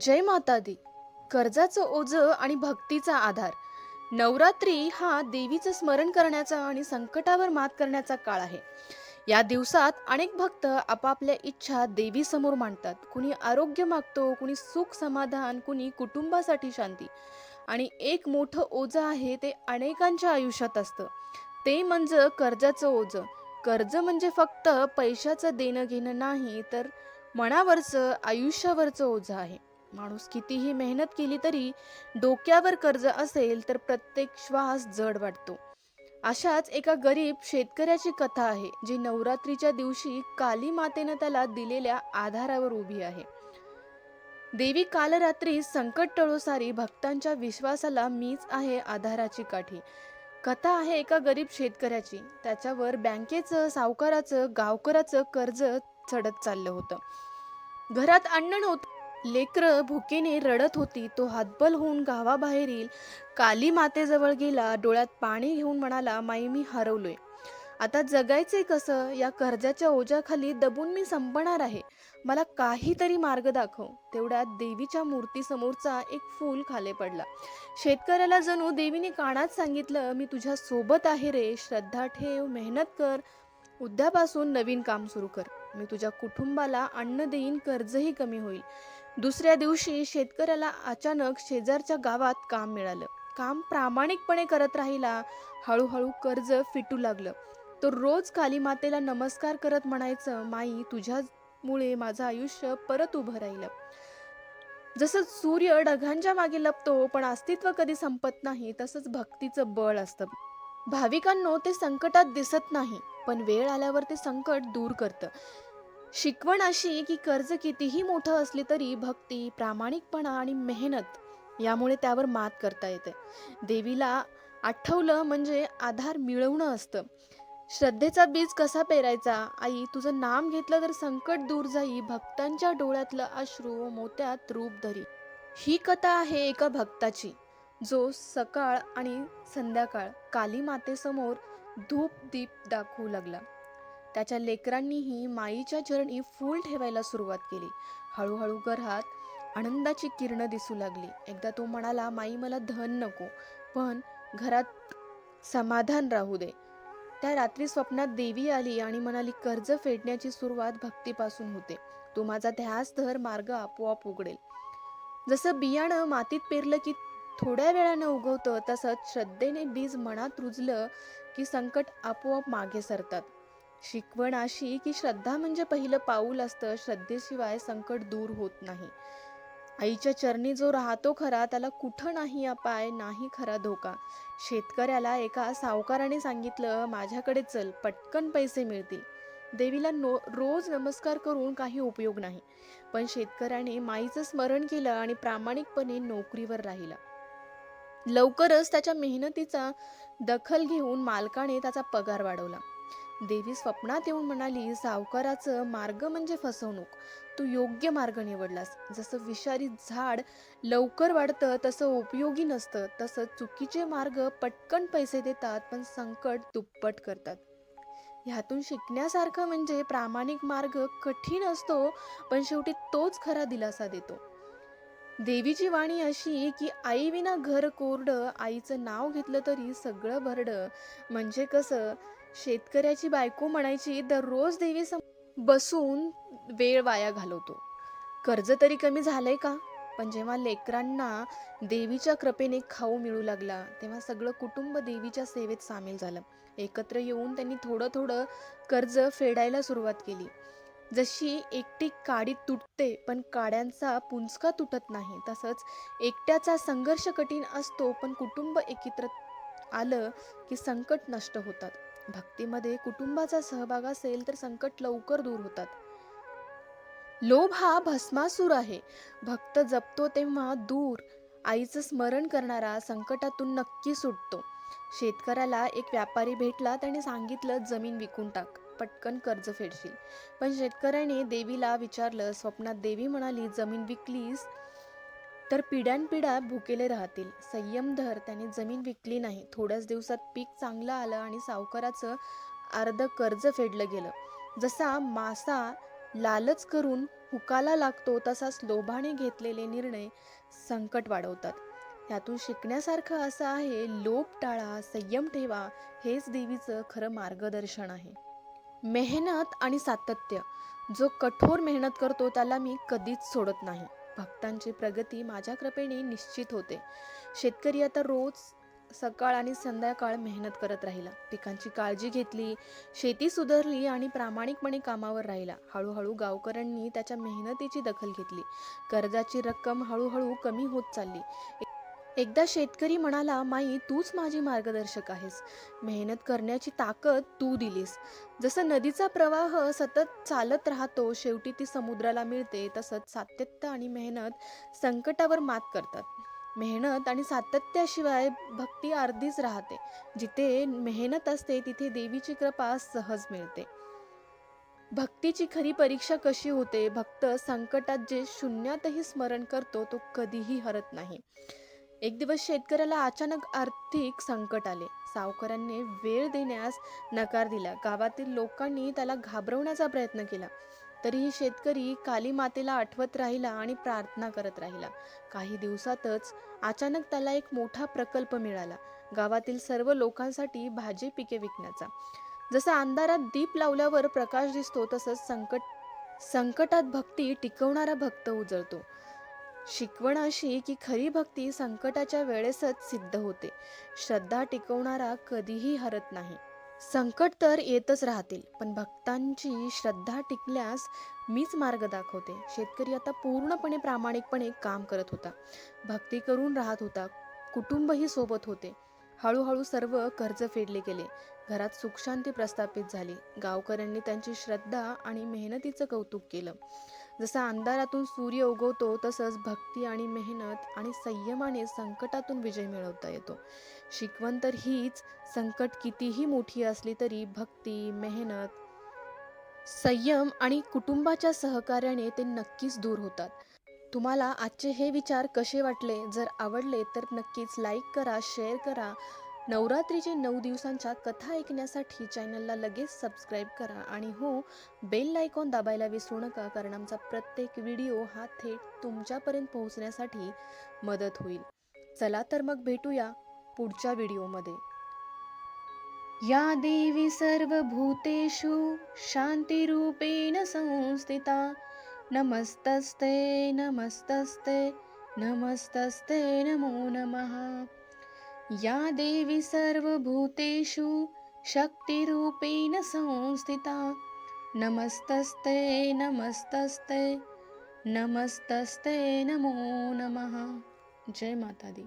जय माता दी. कर्जाचं ओझं आणि भक्तीचा आधार. नवरात्री हा देवीचं स्मरण करण्याचा आणि संकटावर मात करण्याचा काळ आहे. या दिवसात अनेक भक्त आपापल्या इच्छा देवीसमोर मांडतात. कुणी आरोग्य मागतो कुणी सुख समाधान कुणी कुटुंबासाठी शांती. आणि एक मोठं ओझं आहे ते अनेकांच्या आयुष्यात असतं. ते म्हणजे कर्जाचं ओझं. कर्ज म्हणजे फक्त पैशाचं देणं घेणं नाही तर मनावरचं आयुष्यावरचं ओझं आहे. माणूस कितीही मेहनत केली तरी डोक्यावर कर्ज असेल तर प्रत्येक श्वास जड वाटतो. अशाच एका गरीब शेतकऱ्याची कथा आहे जी नवरात्रीच्या दिवशी काली मातेनं त्याला दिलेल्या आधारावर उभी आहे. देवी काल रात्री संकट टळोसारी भक्तांच्या विश्वासाला मीच आहे आधाराची काठी. कथा आहे एका गरीब शेतकऱ्याची. त्याच्यावर बँकेचं सावकाराचं गावकराचं कर्ज चढत चाललं होतं. घरात अन्न नव्हतं लेकरं भुकेने रडत होती. तो हातबल होऊन गावाबाहेर येईल काली मातेजवळ गेला. डोळ्यात पाणी घेऊन म्हणाला माई मी हरवलोय. आता जगायचे कसं? या कर्जाच्या ओझ्याखाली दबून मी संपणार आहे. मला काहीतरी मार्ग दाखव. तेवढ्यात देवीच्या मूर्तीसमोरचा एक फूल खाले पडला. शेतकऱ्याला जणू देवीने कानात सांगितलं मी तुझ्या सोबत आहे रे. श्रद्धा ठेव मेहनत कर. उद्यापासून नवीन काम सुरू कर. मी तुझ्या कुटुंबाला अन्न देईन कर्जही कमी होईल. दुसऱ्या दिवशी शेतकऱ्याला अचानक शेजारच्या गावात काम मिळालं. काम प्रामाणिकपणे करत राहिला हळूहळू कर्ज फिटू लागलं. तो रोज काली मातेला नमस्कार करत म्हणायचं माई तुझ्यामुळे माझं आयुष्य परत उभं राहिलं. जसं सूर्य ढगांच्या मागे लपतो पण अस्तित्व कधी संपत नाही तसंच भक्तीचं बळ असतं. भाविकांनो ते संकटात दिसत नाही पण वेळ आल्यावर ते संकट दूर करतं. शिकवण अशी की कर्ज कितीही मोठं असले तरी भक्ती प्रामाणिकपणा आणि मेहनत यामुळे त्यावर मात करता येते. देवीला आठवलं म्हणजे आधार मिळवणं असतं. श्रद्धेचा बीज कसा पेरायचा? आई तुझं नाम घेतलं तर संकट दूर जाई भक्तांच्या डोळ्यातलं अश्रू मोत्यात रूप धरी. ही कथा आहे एका भक्ताची जो सकाळ आणि संध्याकाळ काली मातेसमोर धूप दीप दाखवू लागला. त्याच्या लेकरांनीही माईच्या चरणी फूल ठेवायला सुरुवात केली. हळूहळू घरात आनंदाची किरणं दिसू लागली. एकदा तो म्हणाला माई मला धन नको पण घरात समाधान राहू दे. त्या रात्री स्वप्नात देवी आली आणि म्हणाली कर्ज फेडण्याची सुरुवात भक्तीपासून होते. तो माझा ध्यास धर मार्ग आपोआप उघडेल. जसं बियाणं मातीत पेरलं की थोड्या वेळानं उगवतं तसंच श्रद्धेने बीज मनात रुजलं की संकट आपोआप मागे सरतात. शिकवण अशी की श्रद्धा म्हणजे पहिलं पाऊल असतं. श्रद्धेशिवाय संकट दूर होत नाही. आईच्या चरणी जो राहतो खरा त्याला कुठं नाही अपाय नाही खरा धोका. शेतकऱ्याला एका सावकाराने सांगितलं माझ्याकडे चल पटकन पैसे मिळतील. देवीला नो रोज नमस्कार करून काही उपयोग नाही. पण शेतकऱ्याने माईचं स्मरण केलं आणि प्रामाणिकपणे नोकरीवर राहिला. लवकरच त्याच्या मेहनतीचा दखल घेऊन मालकाने त्याचा पगार वाढवला. देवी स्वप्नात येऊन म्हणाली सावकाराचं मार्ग म्हणजे फसवणूक. तू योग्य मार्ग निवडलास. जसं विषारी झाड लवकर वाढतं तसं उपयोगी नसतं. तसं चुकीचे मार्ग पटकन पैसे देतात पण संकट दुप्पट करतात. ह्यातून शिकण्यासारखं म्हणजे प्रामाणिक मार्ग कठीण असतो पण शेवटी तोच खरा दिलासा देतो. देवीची वाणी अशी की आईविना घर कोरडं आईचं नाव घेतलं तरी सगळं भरडं. म्हणजे कसं? शेतकऱ्याची बायको म्हणायची दररोज देवी बसून वेळ वाया घालवतो. कर्ज तरी कमी झालंय का? पण जेव्हा लेकरांना देवीच्या कृपेने खाऊ मिळू लागला तेव्हा सगळं कुटुंब देवीच्या सेवेत सामील झालं. एकत्र येऊन त्यांनी थोडं थोडं कर्ज फेडायला सुरुवात केली. जशी एकटी काडी तुटते पण काड्यांचा पुंजका तुटत नाही तसंच एकट्याचा संघर्ष कठीण असतो पण कुटुंब एकत्र आलं की संकट नष्ट होतात. भक्तीमध्ये कुटुंबाचा सहभाग असेल तर संकट लवकर दूर होतात. लोभ हा भस्मासूर आहे. भक्त जपतो तेव्हा दूर. आईचं स्मरण करणारा संकटातून नक्की सुटतो. शेतकऱ्याला एक व्यापारी भेटला त्याने सांगितलं जमीन विकून टाक. पटकन कर्ज फेडशील. पण शेतकऱ्याने देवीला विचारलं स्वप्नात देवी म्हणाली जमीन विकलीस तर पिढ्यानपिढ्या भुकेले राहतील. संयम धर त्याने जमीन विकली नाही. थोड्याच दिवसात पीक चांगलं आलं आणि सावकाराचं अर्ध कर्ज फेडलं गेलं. जसा मासा लालच करून हुकाला लागतो तसाच लोभाने घेतलेले निर्णय संकट वाढवतात. यातून शिकण्यासारखं असं आहे लोभ टाळा संयम ठेवा हेच देवीचं खरं मार्गदर्शन आहे. मेहनत आणि सातत्य. जो कठोर मेहनत करतो त्याला मी कधीच सोडत नाही. भक्तांची प्रगती माझ्या कृपेने निश्चित होते. शेतकरी आता रोज सकाळ आणि संध्याकाळ मेहनत करत राहिला. पिकांची काळजी घेतली शेती सुधारली आणि प्रामाणिकपणे कामावर राहिला. हळूहळू गावकऱ्यांनी त्याच्या मेहनतीची दखल घेतली. कर्जाची रक्कम हळूहळू कमी होत चालली. एकदा शेतकरी म्हणाला माई तूच माझी मार्गदर्शक आहेस. मेहनत करण्याची ताकद तू दिलीस. जसं नदीचा प्रवाह सतत चालत राहतो शेवटी ती समुद्राला मिळते तसंच सातत्य आणि मेहनत संकटावर मात करतात. मेहनत आणि सातत्याशिवाय भक्ती अर्धीच राहते. जिथे मेहनत असते तिथे देवीची कृपा सहज मिळते. भक्तीची खरी परीक्षा कशी होते? भक्त संकटात जे शून्यातही स्मरण करतो तो कधीही हरत नाही. एक दिवस शेतकऱ्याला अचानक आर्थिक संकट आले. सावकारांनी वेळ देण्यास नकार दिला. गावातील लोकांनी त्याला घाबरवण्याचा प्रयत्न केला. तरीही शेतकरी काली मातेला आठवत राहिला आणि प्रार्थना करत राहिला. काही दिवसातच अचानक त्याला एक मोठा प्रकल्प मिळाला. गावातील सर्व लोकांसाठी भाजी पिके विकण्याचा. जसं अंधारात दीप लावल्यावर प्रकाश दिसतो तसंच संकट संकटात भक्ती टिकवणारा भक्त उजळतो. शिकवण अशी की खरी भक्ती संकटाच्या वेळेसच सिद्ध होते. श्रद्धा टिकवणारा कधीही हरत नाही. संकट तर येतच राहतील पण भक्तांची श्रद्धा टिकल्यास मीच मार्ग दाखवते. शेतकरी आता पूर्णपणे प्रामाणिकपणे काम करत होता. भक्ती करून राहत होता. कुटुंबही सोबत होते. हळूहळू सर्व कर्ज फेडले गेले. घरात सुखशांती प्रस्थापित झाली. गावकऱ्यांनी त्यांची श्रद्धा आणि मेहनतीचं कौतुक केलं. जसा अंधारातून सूर्य उगवतो तसंच भक्ती आणि मेहनत आणि संयमाने संकटातून विजय मिळवता येतो. शिकवण तर हीच संकट कितीही मोठी असली तरी भक्ती मेहनत संयम आणि कुटुंबाच्या सहकार्याने ते नक्कीच दूर होतात. तुम्हाला आजचे हे विचार कसे वाटले? जर आवडले तर नक्कीच लाईक करा शेअर करा नवरात्रीचे नऊ दिवसांच्या कथा ऐकण्यासाठी चॅनलला लगेच सबस्क्राईब करा आणि हो बेल आयकॉन दाबायला विसरू नका कारण आमचा प्रत्येक व्हिडिओ हा थेट तुमच्यापर्यंत पोहोचण्यासाठी मदत होईल. चला तर मग भेटूया पुढच्या व्हिडिओमध्ये. या देवी सर्वभूतेषु शांतिरूपेण संस्थिता नमस्तस्ते नमस्तस्ते नमस्तस्ते नमो नमः. या देवी सर्वभूतेषु शक्तिरूपेण संस्थिता। नमस्तस्ते नमस्तस्ते नमस्तस्ते नमो नमः। जय माता दी